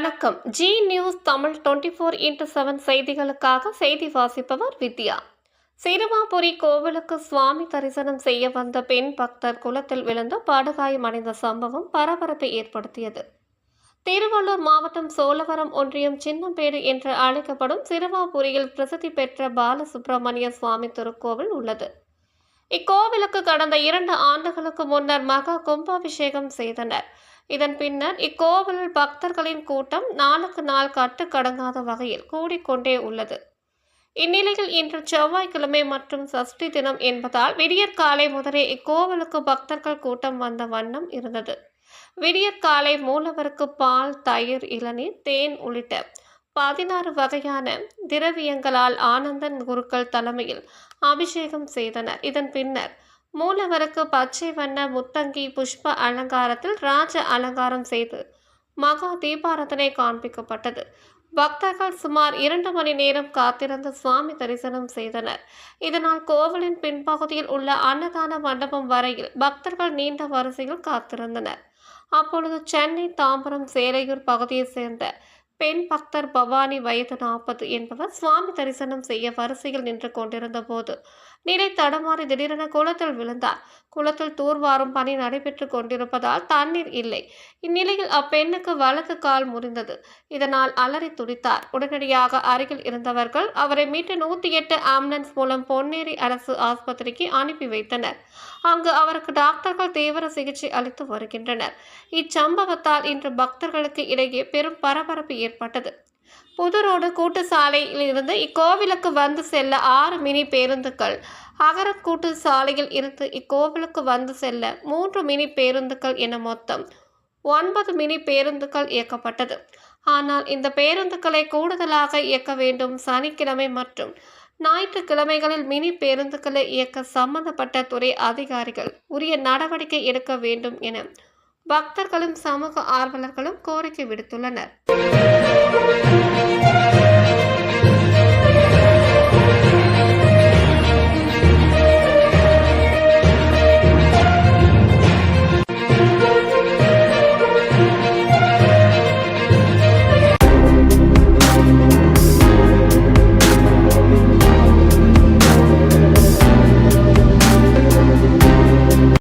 வணக்கம். Zee news Tamil twenty four into seven செய்திகளுக்காக செய்தி வாசிப்பவர் வித்யா. சிறுவாபுரி கோவிலுக்கு சுவாமி தரிசனம் செய்ய வந்த பெண் பக்தர் குளத்தில் விழுந்து படுகாயமடைந்த சம்பவம் பரபரப்பை ஏற்படுத்தியது. திருவள்ளூர் மாவட்டம் சோழவரம் ஒன்றியம் சின்னம்பேடு என்று அழைக்கப்படும் சிறுவாபுரியில் பிரசித்தி பெற்ற பாலசுப்பிரமணிய சுவாமி திருக்கோவில் உள்ளது. இக்கோவிலுக்கு கடந்த இரண்டு ஆண்டுகளுக்கு முன்னர் மகா கும்பாபிஷேகம் செய்தனர். இதன் பின்னர் இக்கோவிலில் பக்தர்களின் கூட்டம் நாளுக்கு நாள் கட்டுக்கடங்காத வகையில் கூடிக்கொண்டே உள்ளது. இந்நிலையில் இன்று செவ்வாய்க்கிழமை மற்றும் சஷ்டி தினம் என்பதால் விடியற்காலை முதலே இக்கோவிலுக்கு பக்தர்கள் கூட்டம் வந்த வண்ணம் இருந்தது. விடியற்காலை மூலவருக்கு பால் தயிர் இளநீர் தேன் உள்ளிட்ட பதினாறு வகையான திரவியங்களால் ஆனந்தன் குருக்கள் தலைமையில் அபிஷேகம் செய்தனர். இதன் பின்னர் மூலவருக்கு பச்சை வண்ண முத்தங்கி புஷ்ப அலங்காரத்தில் ராஜ அலங்காரம் செய்து மகா தீபாரதனை காண்பிக்கப்பட்டது. பக்தர்கள் சுமார் இரண்டு மணி நேரம் காத்திருந்து சுவாமி தரிசனம் செய்தனர். இதனால் கோவிலின் பின்பகுதியில் உள்ள அன்னதான மண்டபம் வரையில் பக்தர்கள் நீண்ட வரிசையில் காத்திருந்தனர். அப்பொழுது சென்னை தாம்பரம் சேலையூர் பகுதியைச் சேர்ந்த பெண் பக்தர் பவானி வயது நாற்பது என்பவர் சுவாமி தரிசனம் செய்ய வரிசையில் நின்று கொண்டிருந்த போது நிலை தடமாறி திடீரென குளத்தில் விழுந்தார். குளத்தில் தூர்வாரும் பணி நடைபெற்று கொண்டிருப்பதால் தண்ணீர் இல்லை. இந்நிலையில் அப்பெண்ணுக்கு வலது கால் முறிந்தது. இதனால் அலறி துடித்தார். உடனடியாக அருகில் இருந்தவர்கள் அவரை மீட்டு நூற்றி எட்டு ஆம்புலன்ஸ் மூலம் பொன்னேரி அரசு ஆஸ்பத்திரிக்கு அனுப்பி வைத்தனர். அங்கு அவருக்கு டாக்டர்கள் தீவிர சிகிச்சை அளித்து வருகின்றனர். இச்சம்பவத்தால் இன்று பக்தர்களுக்கு இடையே பெரும் பரபரப்பு ஏற்பட்டது. புதுரோடு கூட்டு சாலையில் இருந்து இக்கோவிலுக்கு வந்து செல்ல ஆறு மினி பேருந்துகள். அகரம் கூட்டு சாலையில் இருந்து இக்கோவிலுக்கு வந்து செல்ல மூன்று மினி பேருந்துகள் என மொத்தம் ஒன்பது மினி பேருந்துகள் இயக்கப்பட்டது. ஆனால் இந்த பேருந்துகளை கூடுதலாக இயக்க வேண்டும் சனிக்கிழமை மற்றும் ஞாயிற்றுக்கிழமைகளில் மினி பேருந்துகளை இயக்க சம்பந்தப்பட்ட துறை அதிகாரிகள் உரிய நடவடிக்கை எடுக்க வேண்டும் என பக்தர்களும் சமூக ஆர்வலர்களும் கோரிக்கை விடுத்துள்ளனர்.